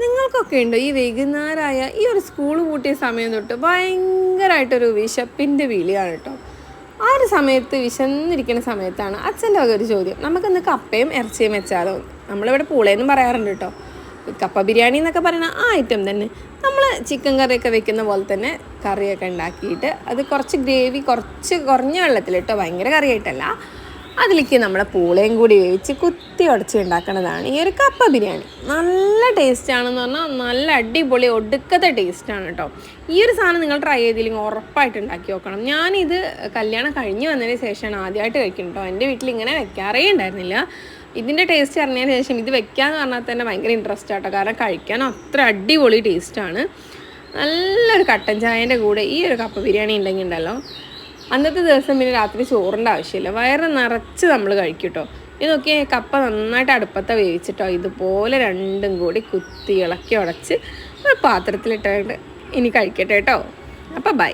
നിങ്ങൾക്കൊക്കെ ഉണ്ടോ ഈ വൈകുന്നേരമായ ഈ ഒരു സ്കൂൾ പൂട്ടിയ സമയം തൊട്ട് ഭയങ്കരമായിട്ടൊരു വിശപ്പിന്റെ വിളിയാണ് കേട്ടോ. ആ ഒരു സമയത്ത് വിശന്നിരിക്കുന്ന സമയത്താണ് അച്ഛന്റെ വക ഒരു ചോദ്യം. നമുക്കിന്ന് കപ്പയും ഇറച്ചിയും വെച്ചാലോ? നമ്മളിവിടെ പൂളയെന്നും പറയാറുണ്ട് കേട്ടോ. കപ്പ ബിരിയാണി എന്നൊക്കെ പറയുന്ന ആ ഐറ്റം തന്നെ. നമ്മൾ ചിക്കൻ കറിയൊക്കെ വെക്കുന്ന പോലെ തന്നെ കറിയൊക്കെ ഉണ്ടാക്കിയിട്ട് അത് കുറച്ച് ഗ്രേവി കുറച്ച് കുറഞ്ഞ വെള്ളത്തിൽ കേട്ടോ ഭയങ്കര കറിയായിട്ടല്ല. അതിലേക്ക് നമ്മുടെ പൂളയും കൂടി വേവിച്ച് കുത്തി ഉടച്ച് ഈ ഒരു കപ്പ ബിരിയാണി. നല്ല ടേസ്റ്റ് ആണെന്ന് പറഞ്ഞാൽ നല്ല അടിപൊളി ഒടുക്കത്തെ ടേസ്റ്റ് ആണ് കേട്ടോ ഈ ഒരു സാധനം നിങ്ങൾ ട്രൈ ചെയ്തില്ലെങ്കിൽ ഉറപ്പായിട്ട് ഉണ്ടാക്കി നോക്കണം. ഞാനിത് കല്യാണം കഴിഞ്ഞ് വന്നതിന് ശേഷമാണ് ആദ്യമായിട്ട് കഴിക്കുന്നത് കേട്ടോ എന്റെ വീട്ടിൽ ഇങ്ങനെ വെക്കാറേ ഉണ്ടായിരുന്നില്ല. ഇതിന്റെ ടേസ്റ്റ് അറിഞ്ഞതിന് ശേഷം ഇത് വെക്കാന്ന് പറഞ്ഞാൽ തന്നെ ഭയങ്കര ഇൻട്രസ്റ്റ് ആട്ടോ. കാരണം കഴിക്കാൻ അത്ര അടിപൊളി ടേസ്റ്റ് ആണ്. നല്ലൊരു കട്ടൻ ചായന്റെ കൂടെ ഈ ഒരു കപ്പ ബിരിയാണി ഉണ്ടെങ്കിൽ ഉണ്ടല്ലോ. അന്നത്തെ ദിവസം പിന്നെ രാത്രി ചോറിന്റെ ആവശ്യമില്ല. വയറ് നിറച്ച് നമ്മൾ കഴിക്കും കേട്ടോ ഇത് നോക്കിയേ കപ്പ നന്നായിട്ട് അടുപ്പത്തെ വേവിച്ചിട്ടോ ഇതുപോലെ രണ്ടും കൂടി കുത്തി ഇളക്കി ഉടച്ച് ഒരു പാത്രത്തിലിട്ടിട്ട് ഇനി കഴിക്കട്ടെ കേട്ടോ. അപ്പം ബൈ